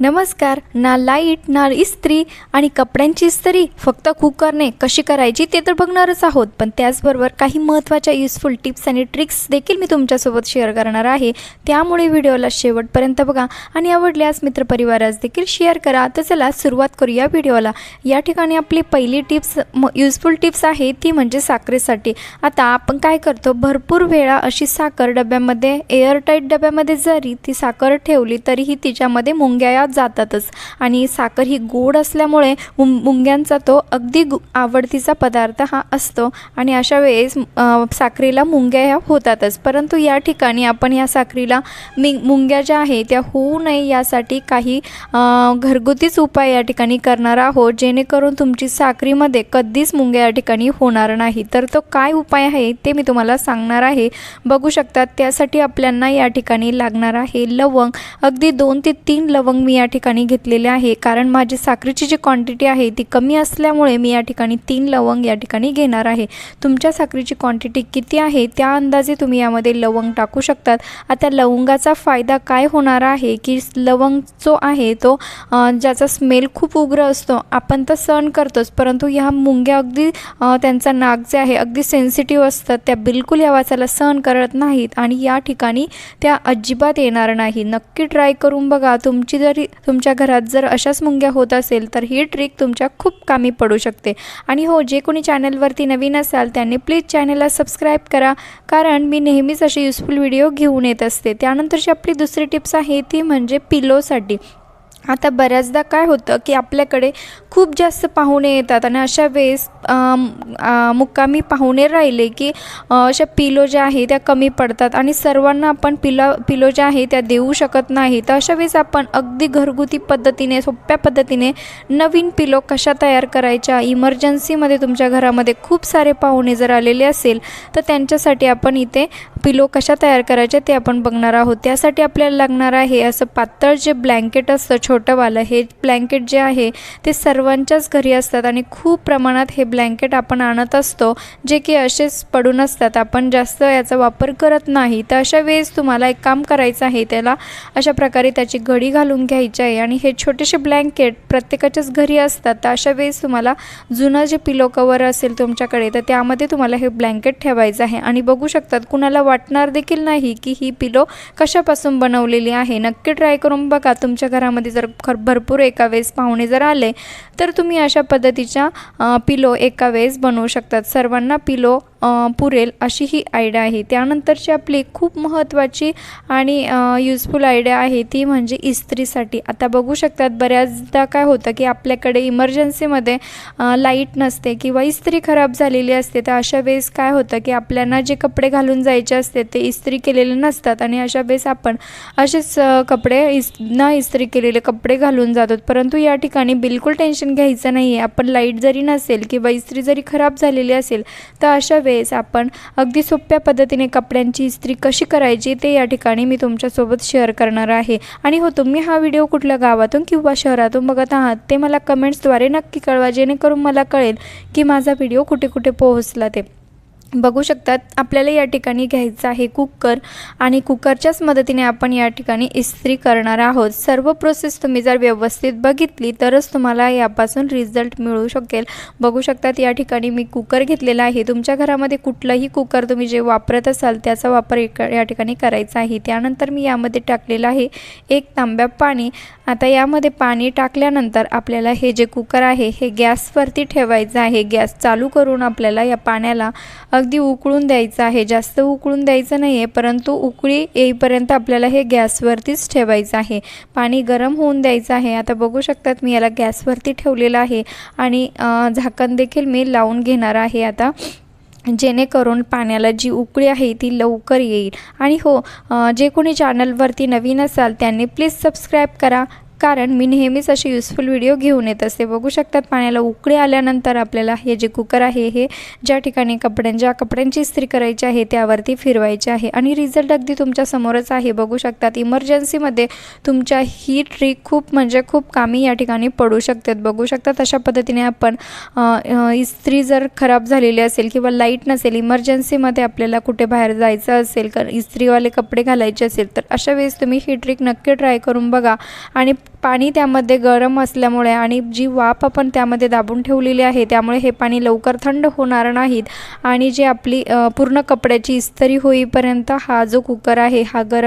नमस्कार ना लाइट ना इस्त्री आणि कपड्यांची इस्त्री फक्त कुकरने कशी करायची ते तर बघणारच आहोत. पण त्याचबरोबर काही महत्त्वाच्या युजफुल टिप्स आणि ट्रिक्स देखील मी तुमच्यासोबत शेअर करणार आहे. त्यामुळे व्हिडिओला शेवटपर्यंत बघा आणि आवडल्यास मित्रपरिवारास देखील शेअर करा. तर चला सुरुवात करूया व्हिडिओला. या ठिकाणी आपली पहिली टिप्स म युजफुल टिप्स आहे ती म्हणजे साखरेसाठी. आता आपण काय करतो? भरपूर वेळा अशी साखर डब्यामध्ये एअरटाईट डब्यामध्ये जरी ती साखर ठेवली तरीही तिच्यामध्ये मुंग्या या जातातच. आणि साखर ही गोड असल्यामुळे मुं मुंग्यांचा तो अगदी गु आवडतीचा पदार्थ हा असतो. आणि अशा वेळेस साखरेला मुंग्या ह्या होतातच. परंतु या ठिकाणी आपण या साखरेला मी मुंग्या ज्या आहे त्या होऊ नये यासाठी काही घरगुतीच उपाय या ठिकाणी करणार आहोत. जेणेकरून तुमची साखरीमध्ये कधीच मुंग्या या ठिकाणी होणार नाही. तर तो काय उपाय आहे ते मी तुम्हाला सांगणार आहे. बघू शकतात त्यासाठी आपल्यांना या ठिकाणी लागणार आहे लवंग. अगदी दोन ते तीन लवंग मी या ठिकाणी घेतलेले आहे. कारण माझी साखरेची जी क्वांटिटी आहे ती कमी असल्यामुळे मी या ठिकाणी तीन लवंग या ठिकाणी घेणार आहे. तुमच्या साखरेची क्वांटिटी किती आहे त्या अंदाजे तुम्ही यामध्ये लवंग टाकू शकतात. आता लवंगाचा फायदा काय होणार आहे की लवंग जो आहे तो ज्याचा स्मेल खूप उग्र असतो आपण तर सहन करतोच. परंतु ह्या मुंग्या अगदी त्यांचा नाक जे आहे अगदी सेन्सिटिव्ह असतात. त्या बिलकुल या वाचाला सहन करत नाहीत आणि या ठिकाणी त्या अजिबात येणार नाही. नक्की ट्राय करून बघा. तुमची जरी तुमच्या घरात जर अशाच मुंग्या होत असेल तर ही ट्रिक तुमच्या खूप कामी पडू शकते. आणि हो जे कोणी चॅनलवरती नवीन असाल त्यांनी प्लीज चॅनलला सबस्क्राईब करा. कारण मी नेहमीच असे युजफुल व्हिडिओ घेऊन येत असते. त्यानंतरची आपली दुसरी टिप्स आहे ती म्हणजे पिलोसाठी आता बऱ्याचदा काय होतं की आपल्याकडे खूप जास्त पाहुणे येतात आणि अशा वेळेस मुक्कामी पाहुणे राहिले की अशा पिलो ज्या आहे त्या कमी पडतात आणि सर्वांना आपण पिला पिलो ज्या आहे त्या देऊ शकत नाही. तर अशा वेळेस आपण अगदी घरगुती पद्धतीने सोप्या पद्धतीने नवीन पिलो कशा तयार करायच्या? इमर्जन्सीमध्ये तुमच्या घरामध्ये खूप सारे पाहुणे जर आलेले असेल तर त्यांच्यासाठी आपण इथे पिलो कशा तयार करायच्या ते आपण बघणार आहोत. त्यासाठी आपल्याला लागणार आहे असं पातळ जे ब्लँकेट असतं छोटंवालं हे ब्लँकेट जे आहे ते सर्वांच्याच घरी असतात आणि खूप प्रमाणात हे ब्लँकेट आपण आणत असतो जे की असेच पडून असतात. आपण जास्त याचा वापर करत नाही. तर अशा वेळेस तुम्हाला एक काम करायचं आहे त्याला अशा प्रकारे त्याची घडी घालून घ्यायची आहे आणि हे छोटेसे ब्लँकेट प्रत्येकाच्याच घरी असतात. तर अशा वेळेस तुम्हाला जुनं जे पिलो कवर असेल तुमच्याकडे तर त्यामध्ये तुम्हाला हे ब्लँकेट ठेवायचं आहे. आणि बघू शकतात कुणाला वाटणार देखील नाही की ही पिलो कशापासून बनवलेली आहे. नक्की ट्राय करून बघा. तुमच्या घरामध्ये जर खर भरपूर एका वेळेस पाहुणे जर आले तर तुम्ही अशा पद्धतीच्या पिलो एका वेळेस बनवू शकतात. सर्वांना पिलो पुरेल अशी ही आयडिया आहे. त्यानंतरची आपली खूप महत्त्वाची आणि युजफुल आयडिया आहे ती म्हणजे इस्त्रीसाठी. आता बघू शकतात बऱ्याचदा काय होतं की आपल्याकडे इमर्जन्सीमध्ये लाइट नसते किंवा इस्त्री खराब झालेली असते तर अशा वेळेस काय होतं की आपल्याला जे कपडे घालून जायचे असते ते इस्त्री केलेले नसतात आणि अशा वेळेस आपण असेच कपडे इस न इस्त्री केलेले कपडे घालून जातात परंतु या ठिकाणी बिलकुल टेन्शन घ्यायचं नाही आहे आपण लाइट जरी नसेल किंवा इस्त्री जरी खराब झालेली असेल तर अशा वेळेस आपण अगदी सोप्या पद्धतीने कपड्यांची इस्त्री कशी करायची ते या ठिकाणी मी तुमच्यासोबत शेअर करणार आहे. आणि हो तुम्ही हा व्हिडिओ कुठल्या गावातून किंवा शहरातून बघत आहात ते मला कमेंट्सद्वारे नक्की कळवा जेणेकरून मला कळेल की माझा व्हिडिओ कुठे कुठे पोहोचला ते. बघू शकतात आपल्याला या ठिकाणी घ्यायचं आहे कुकर आणि कुकरच्याच मदतीने आपण या ठिकाणी इस्त्री करणार आहोत. सर्व प्रोसेस तुम्ही जर व्यवस्थित बघितली तरच तुम्हाला यापासून रिझल्ट मिळू शकेल. बघू शकतात या ठिकाणी मी कुकर घेतलेला आहे. तुमच्या घरामध्ये कुठलंही कुकर तुम्ही जे वापरत असाल त्याचा वापर या ठिकाणी करायचा आहे. त्यानंतर मी यामध्ये टाकलेलं आहे एक तांब्या पाणी. आता यामध्ये पाणी टाकल्यानंतर आपल्याला हे जे कुकर आहे हे गॅसवरती ठेवायचं आहे. गॅस चालू करून आपल्याला या पाण्याला अगदी उकळून द्यायचं आहे. जास्त उकळून द्यायचं नाही आहे परंतु उकळी येईपर्यंत आपल्याला हे गॅसवरतीच ठेवायचं आहे. पाणी गरम होऊन द्यायचं आहे. आता बघू शकतात मी याला गॅसवरती ठेवलेलं आहे आणि झाकण देखील मी लावून घेणार आहे आता. जेणेकरून पाण्याला जी उकळी आहे ती लवकर येईल. आणि हो जे कोणी चॅनलवरती नवीन असाल त्यांनी प्लीज सबस्क्राईब करा. कारण मी नेहमीच असे युजफुल व्हिडिओ घेऊन येत असते. बघू शकतात पाण्याला उकळी आल्यानंतर आपल्याला हे जे कुकर आहे हे ज्या ठिकाणी कपड्यां ज्या कपड्यांची इस्त्री करायची आहे त्यावरती फिरवायचे आहे. आणि रिझल्ट अगदी तुमच्या समोरच आहे. बघू शकतात इमर्जन्सीमध्ये तुमच्या ही ट्रिक खूप म्हणजे खूप कामी या ठिकाणी पडू शकतात. बघू शकतात अशा पद्धतीने आपण इस्त्री जर खराब झालेली असेल किंवा लाइट नसेल इमर्जन्सीमध्ये आपल्याला कुठे बाहेर जायचं असेल इस्त्रीवाले कपडे घालायचे असेल तर अशा वेळेस तुम्ही ही ट्रिक नक्की ट्राय करून बघा. आणि पाणी त्यामध्ये गरम असल्यामुळे आणि जी वाफ आपण त्यामध्ये दाबून ठेवलेली आहे त्यामुळे हे पाणी लवकर थंड होणार नाहीत. आणि जी आपली पूर्ण कपड्याची इस्त्री होईपर्यंत हा जो कुकर आहे हा गरम